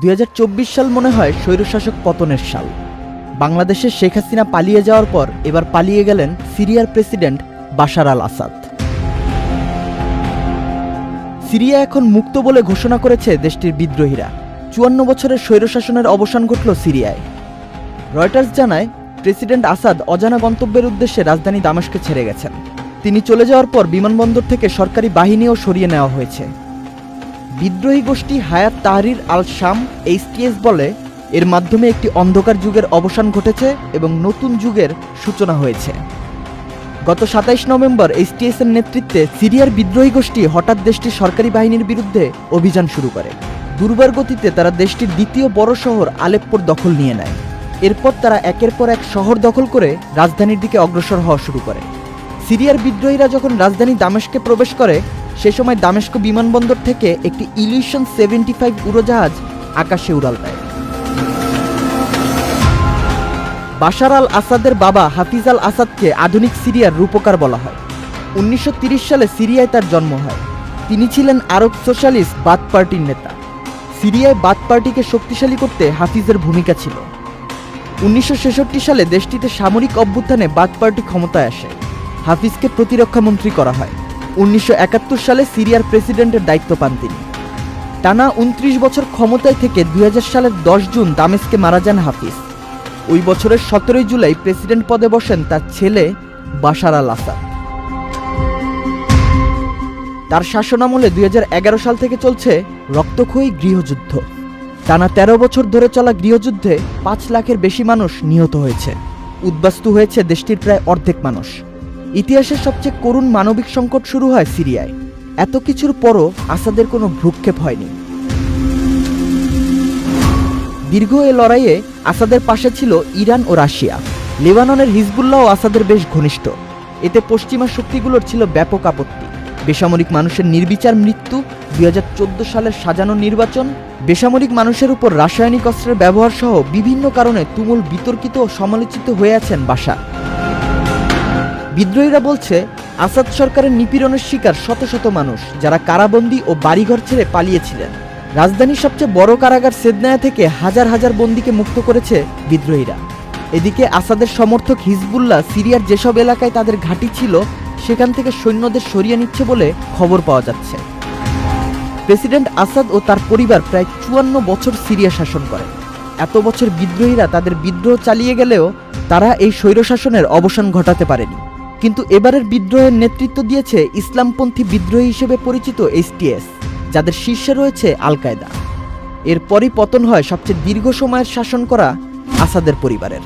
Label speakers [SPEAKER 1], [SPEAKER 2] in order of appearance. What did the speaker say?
[SPEAKER 1] দুই হাজার চব্বিশ সাল মনে হয় স্বৈরশাসক পতনের সাল। বাংলাদেশের শেখ হাসিনা পালিয়ে যাওয়ার পর এবার পালিয়ে গেলেন সিরিয়ার president Bashar al Assad. Syria এখন মুক্ত বলে ঘোষণা করেছে দেশটির বিদ্রোহীরা। চুয়ান্ন বছরের স্বৈরশাসনের অবসান ঘটল সিরিয়ায়। রয়টার্স জানায়, প্রেসিডেন্ট আসাদ অজানা গন্তব্যের উদ্দেশ্যে রাজধানী দামেস্কে ছেড়ে গেছেন। তিনি চলে যাওয়ার পর বিমানবন্দর থেকে সরকারি বাহিনীও সরিয়ে নেওয়া হয়েছে। বিদ্রোহী গোষ্ঠী হায়াত তাহরির আল শাম এইচটিএস বলে। এর মাধ্যমে একটি অন্ধকার যুগের অবসান ঘটেছে এবং নতুন যুগের সূচনা হয়েছে। গত সাতাইশ নভেম্বর এইচটিএস এর নেতৃত্বে সিরিয়ার বিদ্রোহী গোষ্ঠী হঠাৎ দেশটির সরকারি বাহিনীর বিরুদ্ধে অভিযান শুরু করে। দুর্বার গতিতে তারা দেশটির দ্বিতীয় বড় শহর আলেপ্পোর দখল নিয়ে নেয়। এরপর তারা একের পর এক শহর দখল করে রাজধানীর দিকে অগ্রসর হওয়া শুরু করে। সিরিয়ার বিদ্রোহীরা যখন রাজধানী দামেশকে প্রবেশ করে সে সময় দামেস্ক বিমানবন্দর থেকে একটি ইলিউশন সেভেন্টি ফাইভ উড়োজাহাজ আকাশে উড়াল দেয়। বাশার আল আসাদের বাবা হাফিজ আল আসাদকে আধুনিক সিরিয়ার রূপকার বলা হয়। উনিশশো সালে সিরিয়ায় তার জন্ম হয়। তিনি ছিলেন আরব সোশ্যালিস্ট বাথ পার্টির নেতা। সিরিয়ায় বাথ পার্টিকে শক্তিশালী করতে হাফিজের ভূমিকা ছিল। উনিশশো ছেষট্টি সালে দেশটিতে সামরিক অভ্যুত্থানে বাথ পার্টি ক্ষমতায় আসে। হাফিজকে প্রতিরক্ষা মন্ত্রী করা হয়। উনিশশো একাত্তর সালে সিরিয়ার প্রেসিডেন্টের দায়িত্ব পান তিনি। টানা উনত্রিশ বছর ক্ষমতায় থেকে দুই হাজার সালের দশ জুন দামেস্কে মারা যান হাফিজ। ওই বছরের সতেরোই জুলাই প্রেসিডেন্ট পদে বসেন তার ছেলে বাশার আল আসাদ। তার শাসনামলে দুই হাজার এগারো সাল থেকে চলছে রক্তক্ষয়ী গৃহযুদ্ধ। টানা ১৩ বছর ধরে চলা গৃহযুদ্ধে পাঁচ লাখের বেশি মানুষ নিহত হয়েছে। উদ্বাস্তু হয়েছে দেশটির প্রায় অর্ধেক মানুষ। ইতিহাসের সবচেয়ে করুণ মানবিক সংকট শুরু হয় সিরিয়ায়। এত কিছুর পরও আসাদের কোনো ভ্রুক্ষেপ হয়নি। দীর্ঘ এ লড়াইয়ে আসাদের পাশে ছিল ইরান ও রাশিয়া। লেবাননের হিজবুল্লাহ ও আসাদের বেশ ঘনিষ্ঠ। এতে পশ্চিমা শক্তিগুলোর ছিল ব্যাপক আপত্তি। বেসামরিক মানুষের নির্বিচার মৃত্যু, দুই হাজার চোদ্দ সালের সাজানো নির্বাচন, বেসামরিক মানুষের উপর রাসায়নিক অস্ত্রের ব্যবহার সহ বিভিন্ন কারণে তুমুল বিতর্কিত ও সমালোচিত হয়ে আছেন বাশার। বিদ্রোহীরা বলছে, আসাদ সরকারের নিপীড়নের শিকার শত শত মানুষ যারা কারাবন্দী ও বাড়িঘর ছেড়ে পালিয়েছিলেন। রাজধানীর সবচেয়ে বড় কারাগার সেদনায়া থেকে হাজার হাজার বন্দীকে মুক্ত করেছে বিদ্রোহীরা। এদিকে আসাদের সমর্থক হিজবুল্লাহ সিরিয়ার যেসব এলাকায় তাদের ঘাঁটি ছিল, সেখান থেকে সৈন্যদের সরিয়ে নিচ্ছে বলে খবর পাওয়া যাচ্ছে। প্রেসিডেন্ট আসাদ ও তার পরিবার প্রায় চুয়ান্ন বছর সিরিয়া শাসন করে। এত বছর বিদ্রোহীরা তাদের বিদ্রোহ চালিয়ে গেলেও তারা এই স্বৈরশাসনের অবসান ঘটাতে পারেনি। কিন্তু এবারের বিদ্রোহের নেতৃত্ব দিয়েছে ইসলামপন্থী বিদ্রোহী হিসেবে পরিচিত এইচটিএস যাদের শীর্ষে রয়েছে আল কায়দা এরপরই পতন হয় সবচেয়ে দীর্ঘ সময়ের শাসন করা আসাদের পরিবারের।